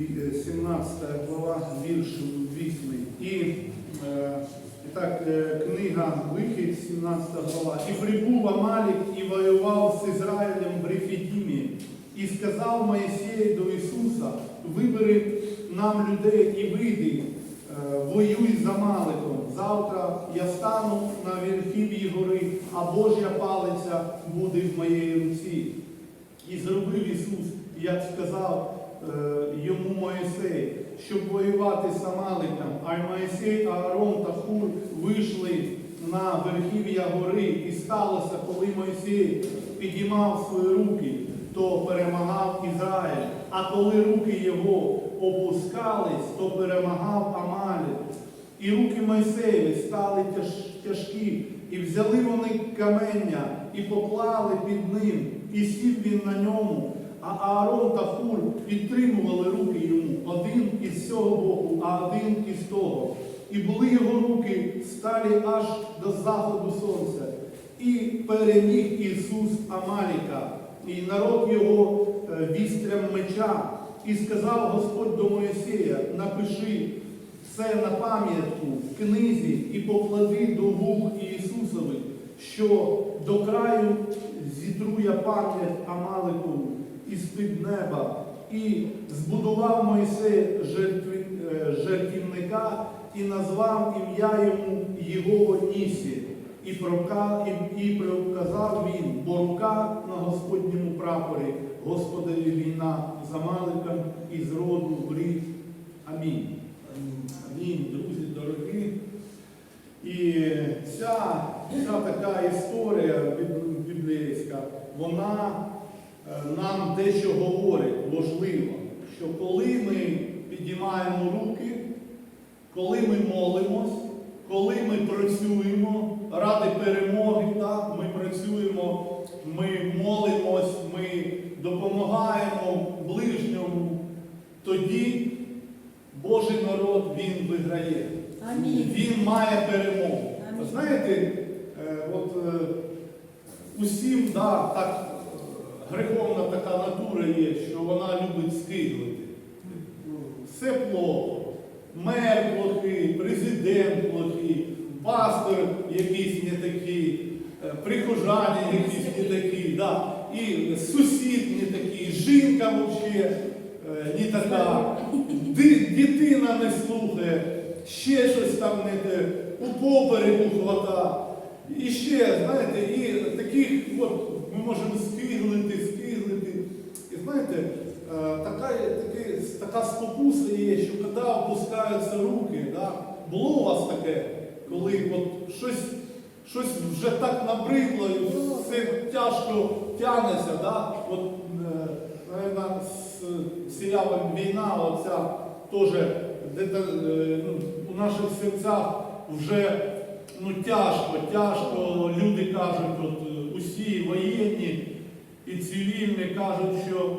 ві- е, 17 глава, вірш 8. І, е, і так, е, книга Вихід, 17 глава. І прибув Амалік і воював з Ізраїлем в Рефідімі. І сказав Моїсей до Ісуса, вибери нам людей і вийди, е, воюй з Амаликом. Завтра я стану на верхів'ї гори, а Божя палиця буде в моїй руці. І зробив Ісус, як сказав йому Моїсей, щоб воювати з Амаликом. А Моїсей, Аарон та Хур вийшли на верхів'я гори. І сталося, коли Моїсей підіймав свої руки, то перемагав Ізраїль. А коли руки його опускались, то перемагав Амалик. І руки Мойсеєві стали тяж, тяжкі, і взяли вони камення, і поклали під ним, і сів він на ньому. А Аарон та Хур підтримували руки йому, один із цього боку, а один із того. І були його руки сталі аж до заходу сонця. І переміг Ісус Амаліка, і народ його е, вістрям меча. І сказав Господь до Моїсея, напиши це на пам'ятку в книзі і поклади до вух Ісусових, що до краю зітру я пам'ять Амаликову із-під неба. І збудував Мойсей е, жертівника і назвав ім'я йому його Нісі. І прока- і- і проказав він, бо рука на Господньому прапорі, Господові війна з Амаликом і з роду в рід. Амінь. Амінь, друзі дорогі. І ця, ця така історія біблійська, вона нам дещо говорить важливо, що коли ми підіймаємо руки, коли ми молимось, коли ми працюємо ради перемоги, так, ми працюємо, ми молимось, ми допомагаємо ближньому, тоді Божий народ він виграє. Амінь. Він має перемогу. Амінь. Знаєте, е, от е, усім да, так, е, греховна така натура є, що вона любить скиглити. Все плохо. Мер плохий, президент плохий, пастор якийсь не такий, е, прихожані якісь не такі, да, і сусід не такий, жінка взагалі не така, ди- дитина не слухає, ще щось там не те, у попереку хвата. І ще, знаєте, і таких, от ми можемо скиглити, скиглити. І знаєте, е, така, таке, така спокуса є, що коли опускаються руки, да, було у вас таке, коли от щось, щось вже так набридло, і все тяжко тягнеться, да? от, е, з серіалом Війна, оця теж е, ну, у наших серцях вже ну, тяжко, тяжко. Люди кажуть, от, усі воєнні і цивільні кажуть, що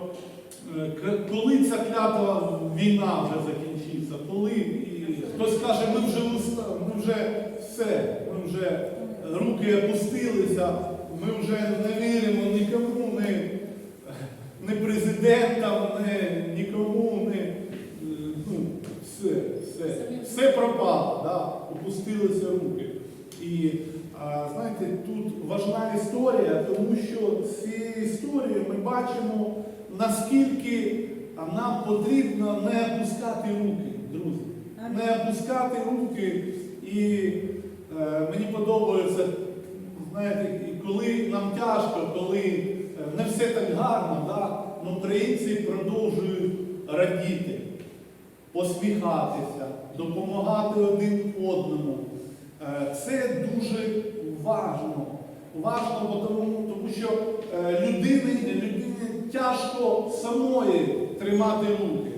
е, коли ця клята війна вже закінчиться, коли і хтось каже, ми вже ми вже все, ми вже руки опустилися, ми вже не віримо нікому, не, не президентам, не нікому, не ну, все, все, все пропало, да, опустилися руки. І знаєте, тут важна історія, тому що з цієї історії ми бачимо, наскільки нам потрібно не опускати руки, друзі. Не опускати руки. І е, мені подобається, знаєте, коли нам тяжко, коли е, не все так гарно, да, ну, українці продовжують радіти, посміхатися, допомагати один одному. Е, Це дуже важно. Важно, бо тому, тому що е, людині, людині тяжко самої тримати руки.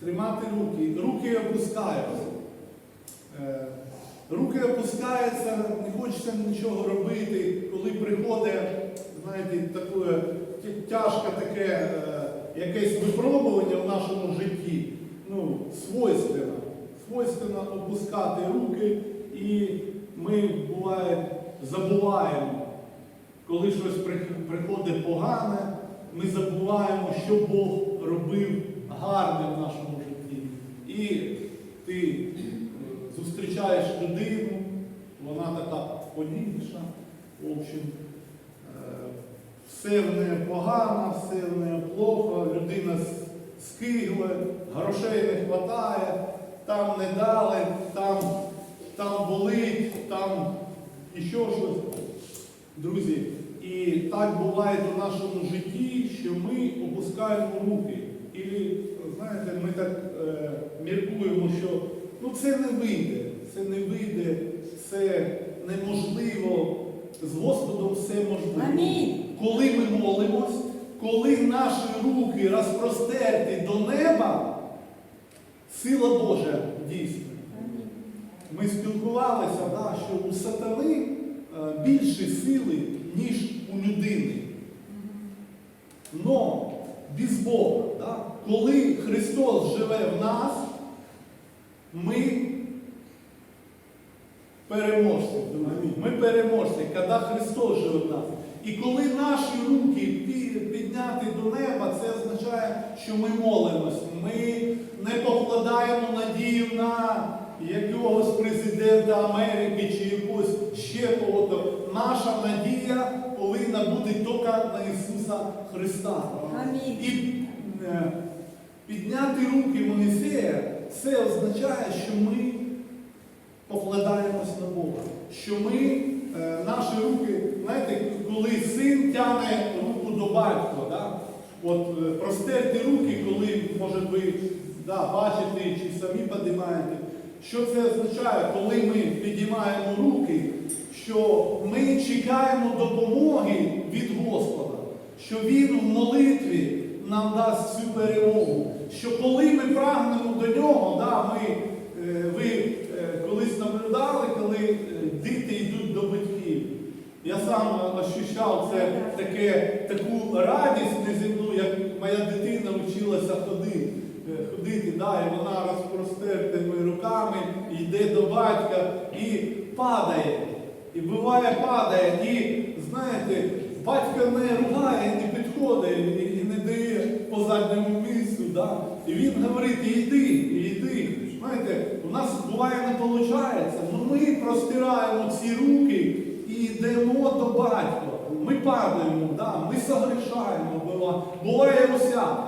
Тримати руки. Руки опускаються. Е, Руки опускаються, не хочеться нічого робити, коли приходить, знаєте, таке тяжке таке е, якесь випробування в нашому житті, ну, свойственно. Свойственно опускати руки, і ми буває забуваємо, коли щось приходить погане, ми забуваємо, що Бог робив гарне в нашому житті. І ти е, зустрічаєш людину, вона така подібніша. В общем, е, все в неї погано, все в неї плохо, людина скигле, грошей не вистачає, там не дали, там, там болить, там іще щось. Друзі, і так буває у нашому житті, що ми опускаємо руки. І, знаєте, ми так е, міркуємо, що ну, це не вийде, це не вийде, це неможливо. З Господом все можливо. Амінь. Коли ми молимось, коли наші руки розпростерті до неба, сила Божа дійсна. Ми спілкувалися, да, що у сатани е, більше сили, ніж у людини. Но без Бога, да, коли Христос живе в нас, ми переможці. Ми переможці, коли Христос живе в нас. І коли наші руки пі- підняті до неба, це означає, що ми молимось. Ми не покладаємо надію на якогось президента Америки чи якогось ще кого-то. Наша надія повинна бути тільки на Ісуса Христа. Амінь. І е, підняти руки Моїсея, це означає, що ми покладаємось на Бога. Що ми, е, наші руки, знаєте, коли син тягне руку до батька, да? от е, простерті руки, коли, може ви да, бачите чи самі підіймаєте, що це означає, коли ми підіймаємо руки, що ми чекаємо допомоги від Господа, що Він в молитві нам дасть цю перемогу. Що коли ми прагнемо до нього, да, ми, е, ви е, колись наблюдали, коли е, діти йдуть до батьків. Я сам ощущав це таке, таку радість неземну, як моя дитина вчилася ходити. Е, ходити да, і вона розпростертими руками йде до батька і падає. І буває падає, і знаєте, батько не ругає, не підходить і, не дає по задньому місцю. Да? І він говорить, іди, іди. Знаєте, у нас буває не виходить, але ми простираємо ці руки і йдемо до батька. Ми падаємо, да? ми согрішаємо, бува- буває усяке.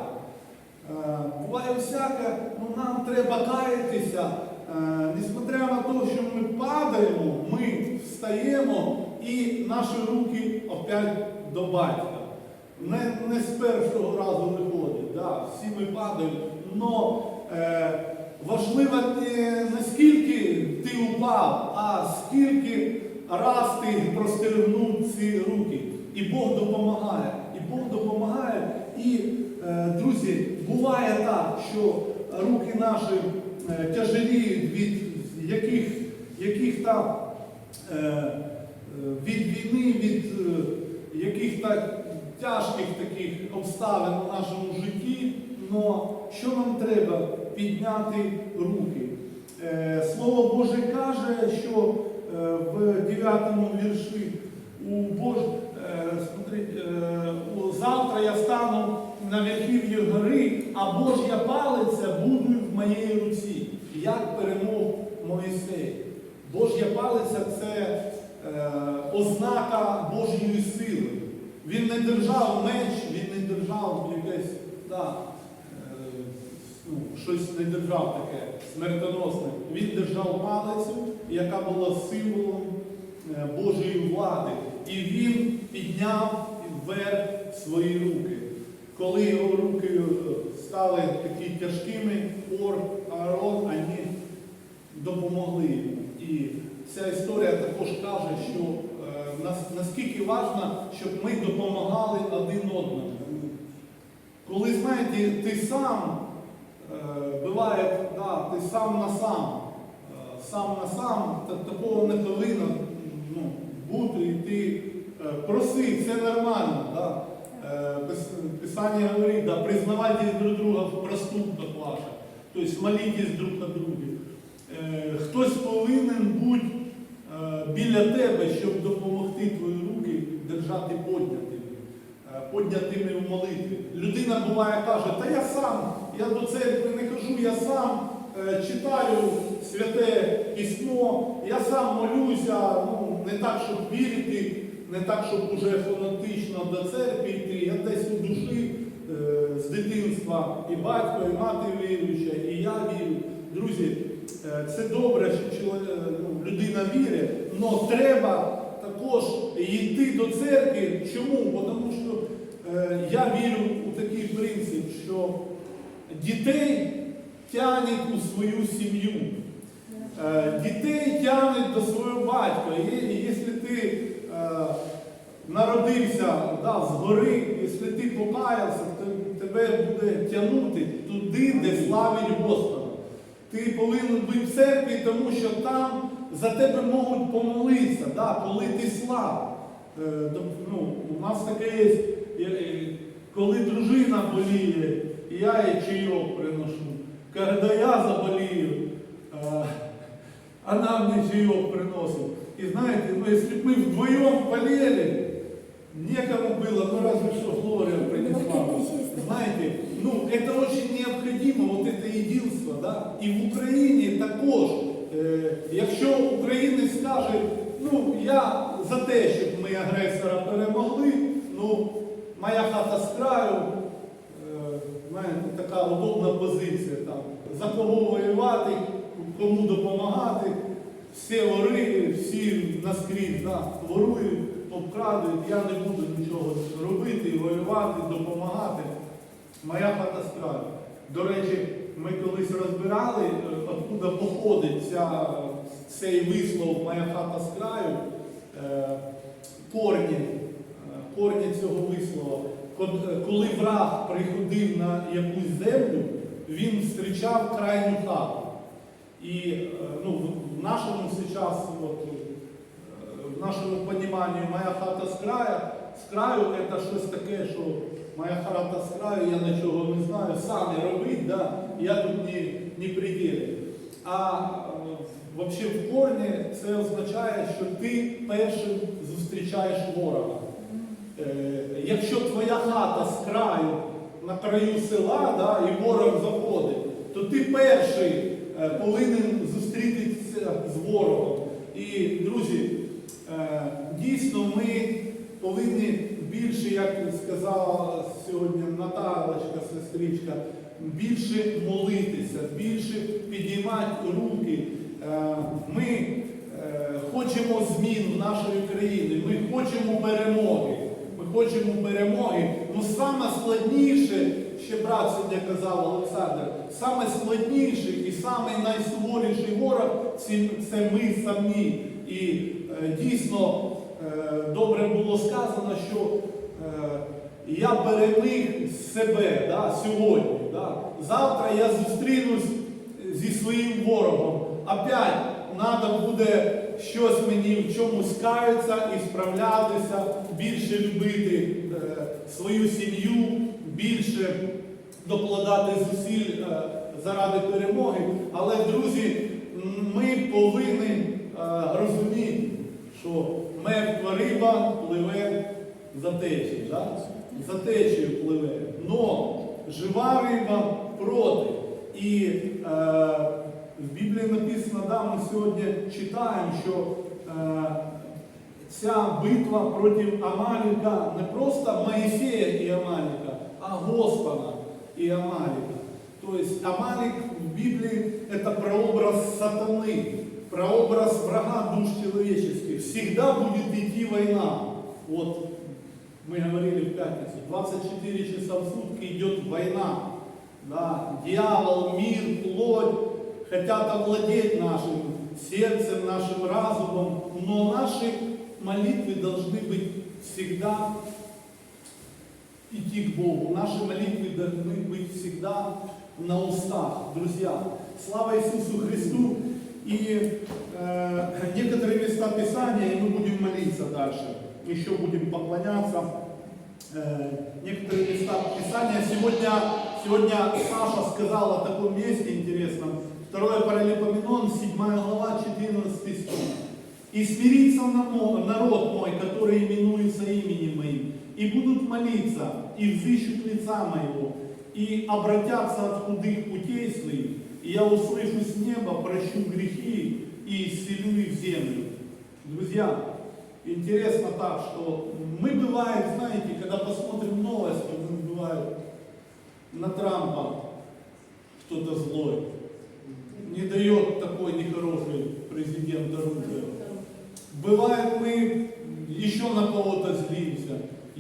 Е, Буває всяке, ну нам треба каятися. Е, Несмотря на те, що ми падаємо, ми встаємо і наші руки опять до батька. Не, не з першого разу виходить. Да, всі ми падаємо. Но е, важливо не, скільки ти упав, а скільки раз ти простягнув ці руки. І Бог допомагає. І Бог допомагає. І, е, друзі, буває так, що руки наші е, тяжеліють від яких, яких там е, е, від війни, від яких так тяжких таких обставин в нашому житті. Но що нам треба? Підняти руки. Слово Боже каже, що в 9 вірші у Бож... смотрите, завтра я стану на верхів'ї гори, а Божя палиця буде в моїй руці. Як перемог Моїсей. Божя палиця це е, ознака Божої сили. Він не держав меч, він не держав якесь да, е, ну, щось не держав таке смертоносне. Він держав палицю, яка була символом е, Божої влади. І він підняв вверх свої руки. Коли його руки е, стали такі тяжкими, Ор, Аарон, вони допомогли. І ця історія також каже, що е, наскільки важливо, щоб ми допомагали один одному. Коли, знаєте, ти сам, е, буває, да, ти сам на сам, е, сам на сам, та- такого не повинно ну, бути, і ти е, проси, це нормально. Да? Е, Пис- Писання говорить, да, признавайте друг друга в проступках ваших, тобто молітесь друг о друге. Е, Хтось повинен бути е, біля тебе, щоб допомогти твої руки держати поднятими, поднятими в молитві. Людина буває каже, та я сам, я до церкви не кажу, я сам читаю святе письмо, я сам молюся, ну, не так, щоб вірити, не так, щоб уже фанатично до церкви йти. Я десь у душі е, з дитинства і батько, і мати віруюча, і я вірю. Друзі, е, це добре, що е, ну, людина вірить, але треба також йти до церкви. Чому? Тому що я вірю у такий принцип, що дітей тягнуть у свою сім'ю. Дітей тягнуть до свого батька. І якщо ти народився да, згори, якщо ти покаявся, то тебе буде тягнути туди, де славить Господа. Ти повинен бути в церкві, тому що там за тебе можуть помолитися, да, полити славу. Е, ну, у нас таке є, е, е, коли дружина боліє, я їй чайок приношу. Коли я заболію, е, она мне чаек приносит. И знаете, ну если бы мы вдвоем болели, некому было, ну разве что Глория принесла. Знаете, ну это очень необходимо, вот это единство, да? І в Україні також, е, якщо українець скаже, ну я за те, щоб ми агресора перемогли, ну моя хата з краю, е, знаєте, така удобна позиція там. За кого воювати, кому допомагати. Всі вори, всі наскрізь да, ворують, обкрадують, я не буду нічого робити, воювати, допомагати. Моя з. До речі, ми колись розбирали, е, откуда походить ця, цей вислов Моя хата з краю. Е, корні, е, корні цього вислова. Коли враг приходив на якусь землю, він зустрічав крайню хату. І ну, в- сейчас, от, е, в нашому поніманні моя хата з краю, з краю це щось таке, що моя хата з краю, я нічого не знаю, самі робить, да? я тут не, не приділю. А е, взагалі в корні це означає, що ти першим зустрічаєш ворога. Е, Якщо твоя хата з краю на краю села, да, і ворог заходить, то ти перший е, повинен. І, друзі, е, дійсно ми повинні більше, як сказала сьогодні Наталочка, сестричка, більше молитися, більше підіймати руки. Е, Ми е, хочемо змін в нашої країни, ми хочемо перемоги. Ми хочемо перемоги. Ну саме ще брат сьогодні казав Олександр, саме складніший і саме найсуворіший ворог це, ми самі. І е, дійсно е, добре було сказано, що е, я переміг себе да, сьогодні. Да. Завтра я зустрінусь зі своїм ворогом. Опять треба буде щось мені в чомусь каятися і справлятися, більше любити свою сім'ю, більше докладати зусиль е, заради перемоги. Але, друзі, ми повинні е, розуміти, що мертва риба пливе за течією. Да? За течією пливе. Но жива риба проти. І е, в Біблії написано, да, ми сьогодні читаємо, що е, ця битва проти Амаліка не просто Моїсея і Амаліка, а Господа і Амаліка. Тобто Амалик в Библии это прообраз сатаны, прообраз врага душ человеческих. Всегда будет идти война. Вот мы говорили в пятницу, 24 часа в сутки идет война. Да, дьявол, мир, плоть хотят овладеть нашим сердцем, нашим разумом, но наши молитвы должны быть всегда идти к Богу. Наши молитвы должны быть всегда на устах, друзья. Слава Иисусу Христу! И э, некоторые места Писания, и мы будем молиться дальше, еще будем поклоняться. Э, некоторые места Писания. Сегодня, сегодня Саша сказал о таком месте интересном. Второе Паралипоменон, 7 глава, 14 стих. И смирится намо- народ мой, который именуется именем моим, и будут молиться, и взыщут лица моего, и обратятся от худых путей своих, и я услышу с неба, прощу грехи и исцелю их землю. Друзья, интересно так, что мы бывает, знаете, когда посмотрим новости, мы бывает на Трампа кто-то злой, не дает такой нехороший президент оружия. Бывает, мы еще на кого-то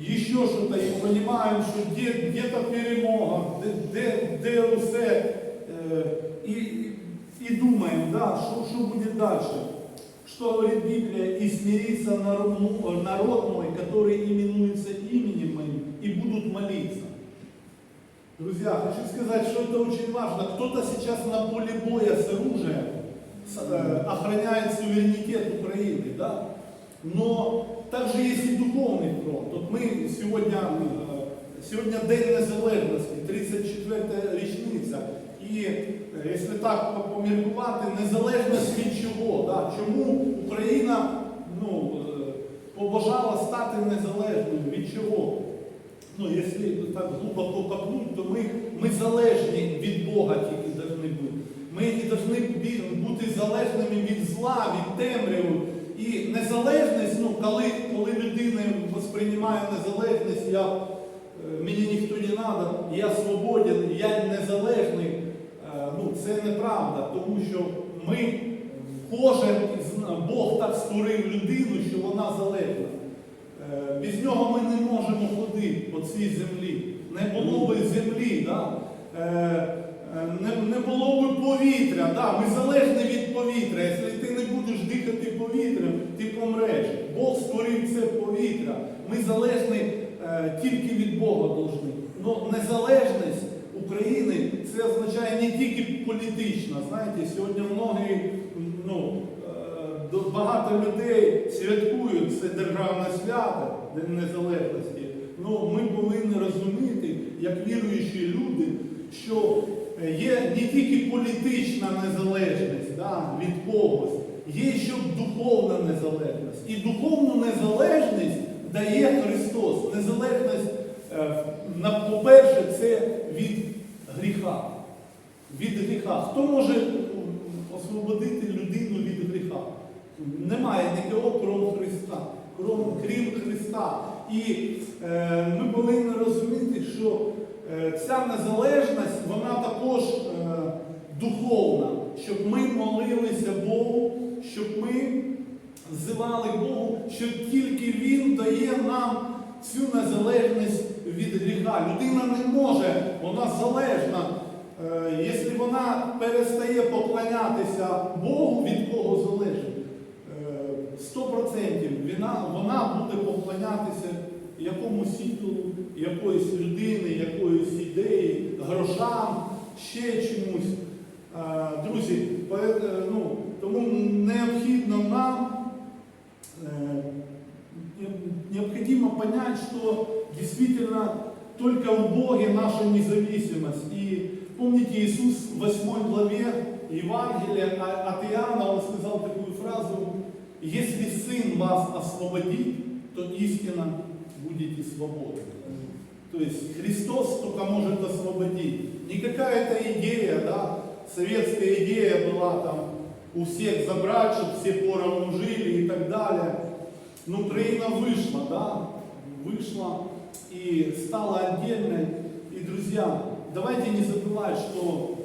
еще что-то и понимаем, что где, где-то перемога, де, де, де усе, е, і, і думаем, да, что, что будет дальше. Что говорит Библия? «И смирится народ, мой, который именуется именем моим, и будут молиться». Друзья, хочу сказать, что это очень важно. Кто-то сейчас на поле боя с оружием э, охраняет суверенитет Украины, да? Но также есть и духовный фронт. Вот мы сегодня, э, сегодня День Незалежності, 34 річниця. І е, якщо так по- поміркувати, незалежність від чого? Да? Чому Україна ну, е, побажала стати незалежною? Від чого? Ну, якщо так глибоко копнуть, то ми, ми залежні від Бога тільки повинні бути. Ми не повинні бі- бути залежними від зла, від темряви. І незалежність, ну, коли, коли людина сприймає незалежність, я, е, мені ніхто не треба, я свободен, я незалежний, е, ну, це неправда, тому що ми, кожен Бог так створив людину, що вона залежна. Е, Без нього ми не можемо ходити по цій землі. Не було б землі, да? не, не було б повітря. Да? Ми залежні від повітря. Якщо ти не будеш дихати повітрям, ти помреш. Бог створив це повітря. Ми залежні е, тільки від Бога должны. Но незалежність України це означає не тільки політична. Знаєте, сьогодні многі ну, Е, багато людей святкують це державне свято День Незалежності. Ну, ми повинні розуміти, як віруючі люди, що є не тільки політична незалежність да, від когось, є ще духовна незалежність. І духовну незалежність дає Христос. Незалежність, е, по-перше, це від гріха від гріха. Хто може освободити людину від гріха? Немає нікого крім Христа, крім, Христа. І е, ми повинні розуміти, що е, ця незалежність, вона також е, духовна, щоб ми молилися Богу, щоб ми зивали Богу, що тільки Він дає нам цю незалежність від гріха. Людина не може, вона залежна. Е, Якщо вона перестає поклонятися Богу, від кого залежить, е, 100% вона, вона буде поклонятися якомусь ідолу, якоїсь людини, якоїсь ідеї, грошам, ще чомусь. Е, Друзі, е, ну, тому необхідно нам необходимо понять, что действительно только в Боге наша независимость. И помните, Иисус в 8 главе Евангелия от Иоанна, он сказал такую фразу, «Если Сын вас освободит, то истинно будете свободны». То есть Христос только может освободить. Не какая-то идея, да, советская идея была там у всех забрать, чтобы все поровну жили и так далее. Но Украина вышла, да, вышла и стала отдельной. И, друзья, давайте не забывать, что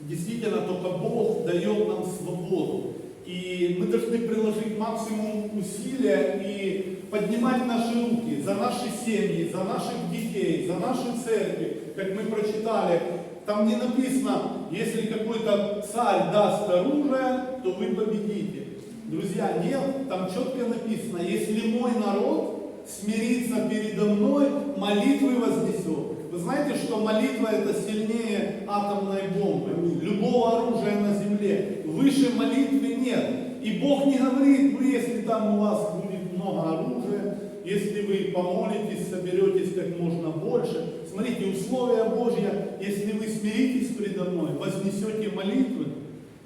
действительно только Бог дает нам свободу. И мы должны приложить максимум усилия и поднимать наши руки за наши семьи, за наших детей, за наши церкви. Как мы прочитали, там не написано, если какой-то царь даст оружие, то вы победите. Друзья, нет, там четко написано, если мой народ смирится передо мной, молитвы вознесет. Вы знаете, что молитва это сильнее атомной бомбы, любого оружия на земле. Выше молитвы нет. И Бог не говорит, ну если там у вас будет много оружия, если вы помолитесь, соберетесь как можно больше. Смотрите, условия Божья, если вы смиритесь передо мной, вознесете молитвы,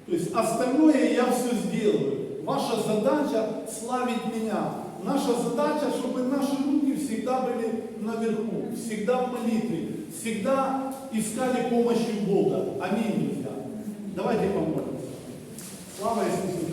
то есть остальное я все сделаю. Ваша задача славить меня. Наша задача, чтобы наши руки всегда были наверху, всегда в молитве, всегда искали помощи Бога. Аминь, друзья. Давайте помолимся. Слава Иисусу